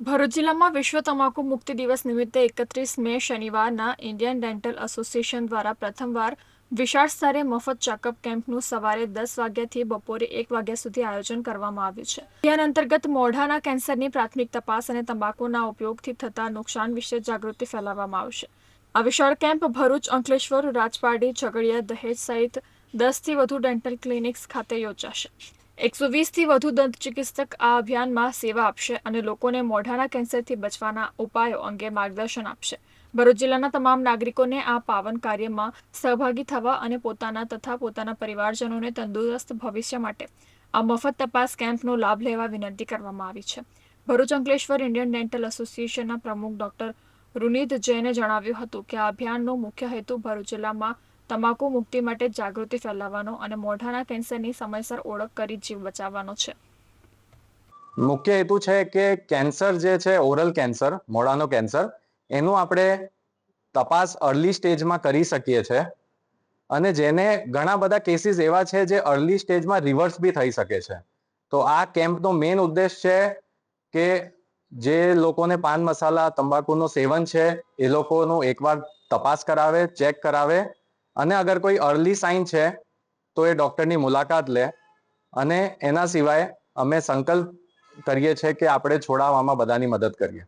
ભરૂચ જિલ્લામાં વિશ્વ તમાકુ મુક્તિ દિવસ નિમિત્તે એકત્રીસ મે શનિવારના ઇન્ડિયન ડેન્ટલ એસોસિએશન દ્વારા પ્રથમવાર વિશાળ સ્તરે મફત ચેકઅપ કેમ્પનું સવારે દસ વાગ્યાથી બપોરે એક વાગ્યા સુધી આયોજન કરવામાં આવ્યું છે. અભિયાન અંતર્ગત મોઢાના કેન્સરની પ્રાથમિક તપાસ અને તંબાકુના ઉપયોગથી થતા નુકસાન વિશે જાગૃતિ ફેલાવવામાં આવશે. આ વિશાળ કેમ્પ ભરૂચ, અંકલેશ્વર રાજપારડી ઝઘડિયા, દહેજ સહિત દસથી વધુ ડેન્ટલ ક્લિનિક્સ ખાતે યોજાશે. એકસો વીસથી વધુ દંત ચિકિત્સક આ અભિયાનમાં સેવા આપશે અને લોકોને મોઢાના કેન્સરથી બચવાના ઉપાયો અંગે માર્ગદર્શન આપશે. ભરૂચ જિલ્લાના તમામ નાગરિકોને આ પાવન કાર્યમાં સહભાગી થવા અને પોતાના તથા પોતાના પરિવારજનોને તંદુરસ્ત ભવિષ્ય માટે આ મફત તપાસ કેમ્પનો લાભ લેવા વિનંતી કરવામાં આવી છે. ભરૂચ અંકલેશ્વર ઇન્ડિયન ડેન્ટલ એસોસિએશનના પ્રમુખ ડોક્ટર રુનિત જૈને જણાવ્યું હતું કે આ અભિયાનનો મુખ્ય હેતુ ભરૂચ જિલ્લામાં તમાકુ મુક્તિ માટે જાગૃતિ ફેલાવવાનો અને મોઢાના કેન્સરની સમયસર ઓળખ કરી જીવ બચાવવાનો છે. મુખ્ય હેતુ છે કે કેન્સર જે છે, ઓરલ કેન્સર, મોઢાનો કેન્સર, એનું આપણે તપાસ અર્લી સ્ટેજમાં કરી શકીએ છે. અને જેને ઘણા બધા કેસીસ એવા છે જે અર્લી સ્ટેજમાં રિવર્સ બી થઈ શકે છે. તો આ કેમ્પનો મેઇન ઉદ્દેશ છે કે જે લોકોને પાન મસાલા, તંબાકુનું સેવન છે, એ લોકોનું એકવાર તપાસ કરાવે, ચેક કરાવે અને અગર કોઈ અર્લી સાઇન છે, તો એ ડૉક્ટરની મુલાકાત લે. અને એના સિવાય અમે સંકલ્પ કરીએ છીએ કે આપણે છોડાવવામાં બધાની મદદ કરીએ.